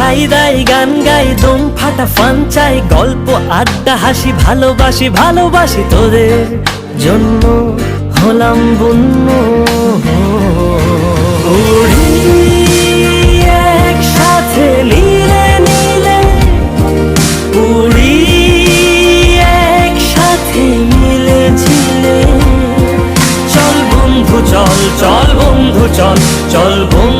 খাই দাই, গান গাই, দম ফাটা, ফান চাই, গল্প, আড্ডা, হাসি, ভালোবাসি ভালোবাসি তোদের জন্য হলাম বন্য। একসাথে চল বন্ধু, চল চল বন্ধু, চল চল বন্ধু।